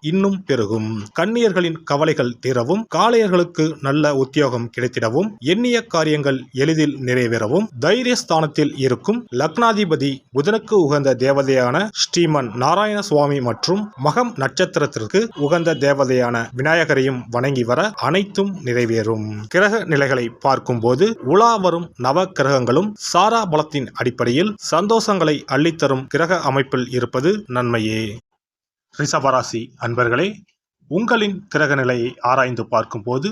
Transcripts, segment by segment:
இன்னும் பெருகும். கன்னியர்களின் கவலைகள் தீரவும் காளையர்களுக்கு நல்ல உத்தியோகம் கிடைத்திடவும் எண்ணிய காரியங்கள் எளிதில் நிறைவேறவும் தைரியஸ்தானத்தில் இருக்கும் லக்னாதிபதி புதனுக்கு உகந்த தேவதையான ஸ்ரீமன் நாராயண சுவாமி மற்றும் மகம் நட்சத்திரத்திற்கு உகந்த தேவதையான விநாயகரையும் வணங்கி வர அனைத்தும் நிறைவேறும். கிரக நிலைகளை பார்க்கும்போது உலா வரும் நவ கிரகங்களும் சாரா பலத்தின் அடிப்படையில் சந்தோஷங்களை அள்ளித்தரும் கிரக அமைப்பில் இருப்பது நன்மையே. ரிஷபராசி அன்பர்களே உங்களின் கிரக நிலையை ஆராய்ந்து பார்க்கும்போது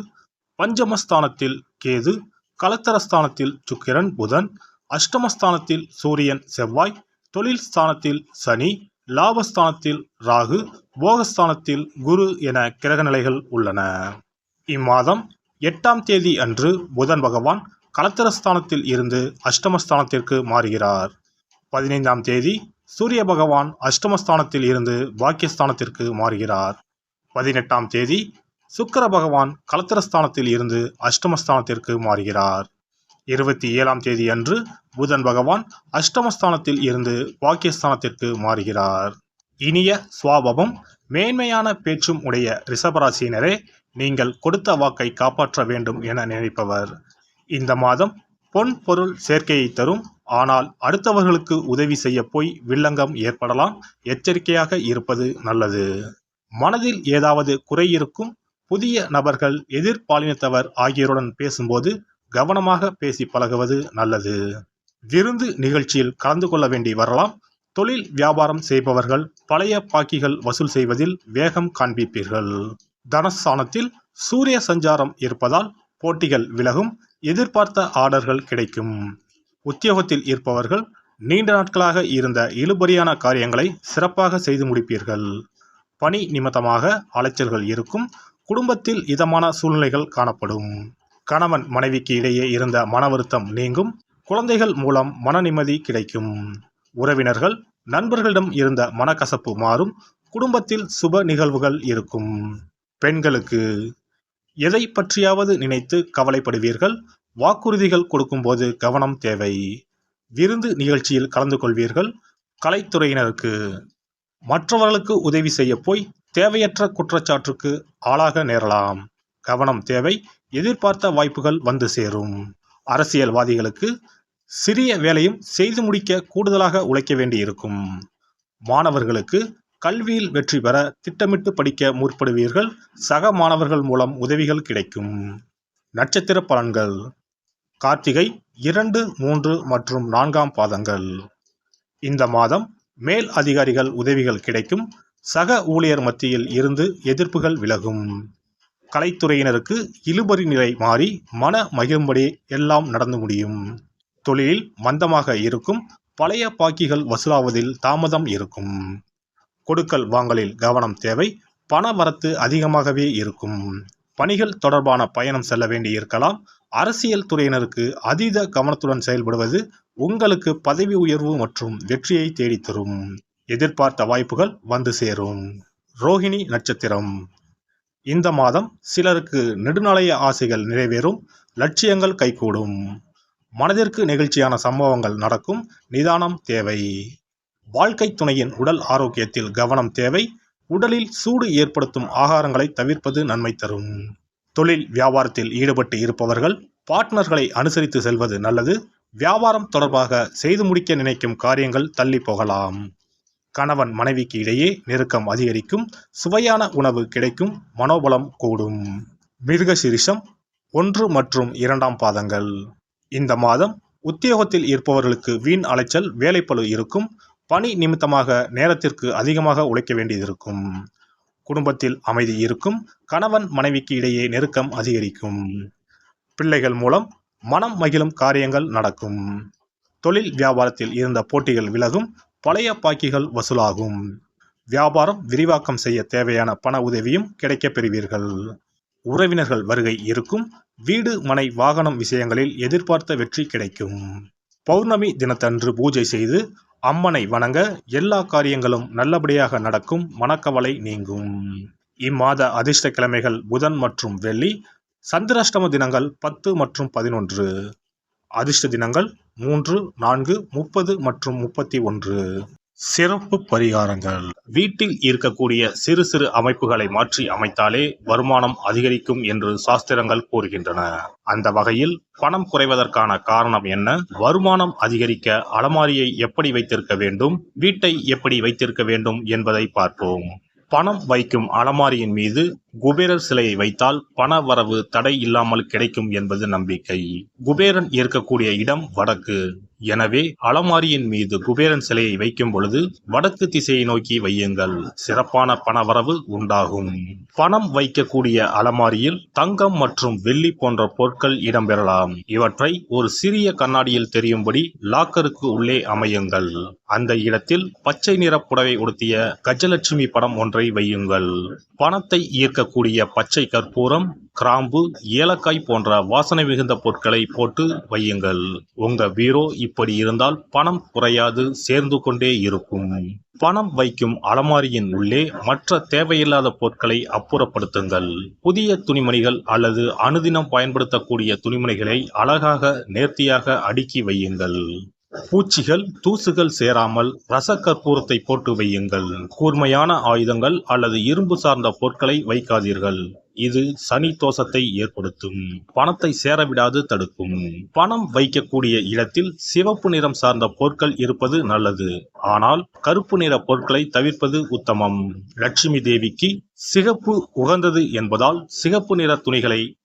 பஞ்சமஸ்தானத்தில் கேது கலத்தரஸ்தானத்தில் சுக்கிரன் புதன் அஷ்டமஸ்தானத்தில் சூரியன் செவ்வாய் தொழில் ஸ்தானத்தில் சனி லாபஸ்தானத்தில் ராகு போகஸ்தானத்தில் குரு என கிரகநிலைகள் உள்ளன. இம்மாதம் எட்டாம் தேதி அன்று புதன் பகவான் கலத்தரஸ்தானத்தில் இருந்து அஷ்டமஸ்தானத்திற்கு மாறுகிறார். பதினைந்தாம் தேதி சூரிய பகவான் அஷ்டமஸ்தானத்தில் இருந்து பாக்கியஸ்தானத்திற்கு மாறுகிறார். பதினெட்டாம் தேதி சுக்கர பகவான் கலத்திரஸ்தானத்தில் இருந்து அஷ்டமஸ்தானத்திற்கு மாறுகிறார். இருபத்தி ஏழாம் தேதி அன்று புதன் பகவான் அஷ்டமஸ்தானத்தில் இருந்து பாக்கியஸ்தானத்திற்கு மாறுகிறார். இனிய சுவாபமும் மேன்மையான பேச்சும் உடைய ரிஷபராசியினரே நீங்கள் கொடுத்த வாக்கை காப்பாற்ற வேண்டும் என நினைப்பவர். இந்த மாதம் பொன் பொருள் சேர்க்கையை தரும். ஆனால் அடுத்தவர்களுக்கு உதவி செய்ய போய் வில்லங்கம் ஏற்படலாம். எச்சரிக்கையாக இருப்பது நல்லது. மனதில் ஏதாவது குறை இருக்கும் புதிய நபர்கள் எதிர்பாலினத்தவர் ஆகியோருடன் பேசும்போது கவனமாக பேசி பழகுவது நல்லது. விருந்து நிகழ்ச்சியில் கலந்து கொள்ள வேண்டி வரலாம். தொழில் வியாபாரம் செய்பவர்கள் பழைய பாக்கிகள் வசூல் செய்வதில் வேகம் காண்பிப்பீர்கள். தனஸ்தானத்தில் சூரிய சஞ்சாரம் இருப்பதால் போட்டிகள் விலகும். எதிர்பார்த்த ஆர்டர்கள் கிடைக்கும். உத்தியோகத்தில் இருப்பவர்கள் நீண்ட நாட்களாக இருந்த இழுபறியான காரியங்களை சிறப்பாக செய்து முடிப்பீர்கள். பணி நிமித்தமாக அலைச்சல்கள் இருக்கும். குடும்பத்தில் இதமான சூழ்நிலைகள் காணப்படும். கணவன் மனைவிக்கு இடையே இருந்த மன வருத்தம் நீங்கும். குழந்தைகள் மூலம் மன நிம்மதி கிடைக்கும். உறவினர்கள் நண்பர்களிடம் இருந்த மனக்கசப்பு மாறும். குடும்பத்தில் சுப நிகழ்வுகள் இருக்கும். பெண்களுக்கு எதை பற்றியாவது நினைத்து கவலைப்படுவீர்கள்? வாக்குறுதிகள் கொடுக்கும்போது கவனம் தேவை. விருந்து நிகழ்ச்சியில் கலந்து கொள்வீர்கள். கலைத்துறையினருக்கு மற்றவர்களுக்கு உதவி செய்ய போய் தேவையற்ற குற்றச்சாட்டுக்கு ஆளாக நேரலாம். கவனம் தேவை. எதிர்பார்த்த வாய்ப்புகள் வந்து சேரும். அரசியல்வாதிகளுக்கு சிறிய வேலையும் செய்து முடிக்க கூடுதலாக உழைக்க வேண்டியிருக்கும். மாணவர்களுக்கு கல்வியில் வெற்றி பெற திட்டமிட்டு படிக்க முற்படுவீர்கள். சக மாணவர்கள் மூலம் உதவிகள் கிடைக்கும். நட்சத்திர பலன்கள். கார்த்திகை இரண்டு மூன்று மற்றும் நான்காம் பாதங்கள். இந்த மாதம் மேல் அதிகாரிகள் உதவிகள் கிடைக்கும். சக ஊழியர் மத்தியில் இருந்து எதிர்ப்புகள் விலகும். கலைத்துறையினருக்கு இழுபறி நிலை மாறி மன மகிழும்படி எல்லாம் நடந்து முடியும். தொழிலில் மந்தமாக இருக்கும். பழைய பாக்கிகள் வசூலாவதில் தாமதம் இருக்கும். கொடுக்கல் வாங்கலில் கவனம் தேவை. பண வரத்து அதிகமாகவே இருக்கும். பணிகள் தொடர்பான பயணம் செல்ல வேண்டி இருக்கலாம். அரசியல் துறையினருக்கு அதீத கவனத்துடன் செயல்படுவது உங்களுக்கு பதவி உயர்வு மற்றும் வெற்றியை தேடித்தரும். எதிர்பார்த்த வாய்ப்புகள் வந்து சேரும். ரோஹிணி நட்சத்திரம். இந்த மாதம் சிலருக்கு நெடுநாளைய ஆசைகள் நிறைவேறும். லட்சியங்கள் கைகூடும். மனதிற்கு நெகிழ்ச்சியான சம்பவங்கள் நடக்கும். நிதானம் தேவை. வாழ்க்கை துணையின் உடல் ஆரோக்கியத்தில் கவனம் தேவை. உடலில் சூடு ஏற்படுத்தும் ஆகாரங்களை தவிர்ப்பது நன்மை தரும். தொழில் வியாபாரத்தில் ஈடுபட்டு இருப்பவர்கள் பார்ட்னர்களை அனுசரித்து செல்வது நல்லது. வியாபாரம் தொடர்பாக செய்து முடிக்க நினைக்கும் காரியங்கள் தள்ளி போகலாம். கணவன் மனைவிக்கு இடையே நெருக்கம் அதிகரிக்கும். சுவையான உணவு கிடைக்கும். மனோபலம் கூடும். மிருகசிரிஷம் ஒன்று மற்றும் இரண்டாம் பாதங்கள். இந்த மாதம் உத்தியோகத்தில் இருப்பவர்களுக்கு வீண் அலைச்சல் வேலைப்பழு இருக்கும். பணி நிமித்தமாக நேரத்திற்கு அதிகமாக உழைக்க வேண்டியதிருக்கும் குடும்பத்தில் அமைதி இருக்கும். கணவன் மனைவிக்கு இடையே நெருக்கம் அதிகரிக்கும். பிள்ளைகள் மூலம் மனம் மகிழும் காரியங்கள் நடக்கும். தொழில் வியாபாரத்தில் இருந்த போட்டிகள் விலகும். பழைய பாக்கிகள் வசூலாகும். வியாபாரம் விரிவாக்கம் செய்ய தேவையான பண உதவியும் கிடைக்கப் பெறுவீர்கள். உறவினர்கள் வருகை இருக்கும். வீடு மனை வாகனம் விஷயங்களில் எதிர்பார்த்த வெற்றி கிடைக்கும். பௌர்ணமி தினத்தன்று பூஜை செய்து அம்மனை வணங்க எல்லா காரியங்களும் நல்லபடியாக நடக்கும். மனக்கவலை நீங்கும். இம்மாத அதிர்ஷ்ட கிழமைகள் புதன் மற்றும் வெள்ளி சந்திராஷ்டம தினங்கள் பத்து மற்றும் பதினொன்று அதிர்ஷ்ட தினங்கள் மூன்று நான்கு முப்பது மற்றும் முப்பத்தி ஒன்று. சிறப்பு பரிகாரங்கள். வீட்டில் இருக்கக்கூடிய சிறு சிறு அமைப்புகளை மாற்றி அமைத்தாலே வருமானம் அதிகரிக்கும் என்று சாஸ்திரங்கள் கூறுகின்றன. அந்த வகையில் பணம் குறைவதற்கான காரணம் என்ன? வருமானம் அதிகரிக்க அலமாரியை எப்படி வைத்திருக்க வேண்டும்? வீட்டை எப்படி வைத்திருக்க வேண்டும் என்பதை பார்ப்போம். பணம் வைக்கும் அலமாரியின் மீது குபேரர் சிலையை வைத்தால் பண வரவு தடை இல்லாமல் கிடைக்கும் என்பது நம்பிக்கை. குபேரன் இருக்கக்கூடிய இடம் வடக்கு. எனவே அலமாரியின் மீது குபேரன் சிலையை வைக்கும் பொழுது வடக்கு திசையை நோக்கி வையுங்கள். சிறப்பான பணவரவு உண்டாகும். பணம் வைக்கக்கூடிய அலமாரியில் தங்கம் மற்றும் வெள்ளி போன்ற பொருட்கள் இடம்பெறலாம். இவற்றை ஒரு சிறிய கண்ணாடியில் தெரியும்படி லாக்கருக்கு உள்ளே அமையுங்கள். அந்த இடத்தில் பச்சை நிற புடவை உடுத்திய கஜலட்சுமி படம் ஒன்றை வையுங்கள். பணத்தை ஈர்க்கக்கூடிய பச்சை கற்பூரம் கிராம்பு ஏலக்காய் போன்ற வாசனை மிகுந்த பொருட்களை போட்டு வையுங்கள். உங்க பீரோ இப்படி இருந்தால் பணம் குறையாது சேர்ந்து கொண்டே இருக்கும். பணம் வைக்கும் அலமாரியின் உள்ளே மற்ற தேவையில்லாத பொருட்களை அப்புறப்படுத்துங்கள். புதிய துணிமணிகள் அல்லது அனுதினம் பயன்படுத்தக்கூடிய துணிமணிகளை அழகாக நேர்த்தியாக அடுக்கி வையுங்கள். பூச்சிகள் தூசுகள் சேராமல் ரசக்கற்பூரத்தை போட்டு வையுங்கள். கூர்மையான ஆயுதங்கள் அல்லது இரும்பு சார்ந்த பொருட்களை வைக்காதீர்கள். இது சனி தோஷத்தை ஏற்படுத்தும். பணத்தை சேரவிடாது தடுக்கும். பணம் வைக்கக்கூடிய இடத்தில் சிவப்பு நிறம் சார்ந்த பொருட்கள் இருப்பது நல்லது. ஆனால் கருப்பு நிற பொருட்களை தவிர்ப்பது உத்தமம். லட்சுமி தேவிக்கு சிகப்பு உகந்தது என்பதால் சிகப்பு நிற துணிகளை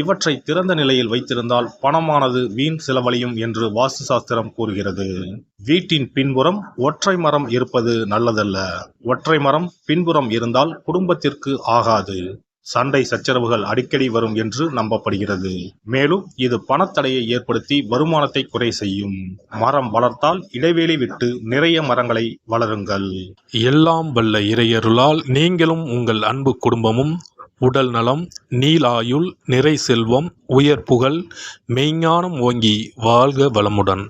இவற்றை திறந்த நிலையில் வைத்திருந்தால் பணமானது வீண் செலவழியும் என்று வாஸ்து சாஸ்திரம் கூறுகிறது. வீட்டின் பின்புறம் ஒற்றை மரம் இருப்பது நல்லதல்ல. ஒற்றை மரம் பின்புறம் இருந்தால் குடும்பத்திற்கு ஆகாது. சண்டை சச்சரவுகள் அடிக்கடி வரும் என்று நம்பப்படுகிறது. மேலும் இது பணத்தடையை ஏற்படுத்தி வருமானத்தை குறை செய்யும். மரம் வளர்த்தால் இடைவெளி விட்டு நிறைய மரங்களை வளருங்கள். எல்லாம் வல்ல இறையருளால் நீங்களும் உங்கள் அன்பு குடும்பமும் உடல் நலம் நீலாயுள் நிறை செல்வம் உயர் புகழ் மெய்ஞானம் ஓங்கி வாழ்க வளமுடன்.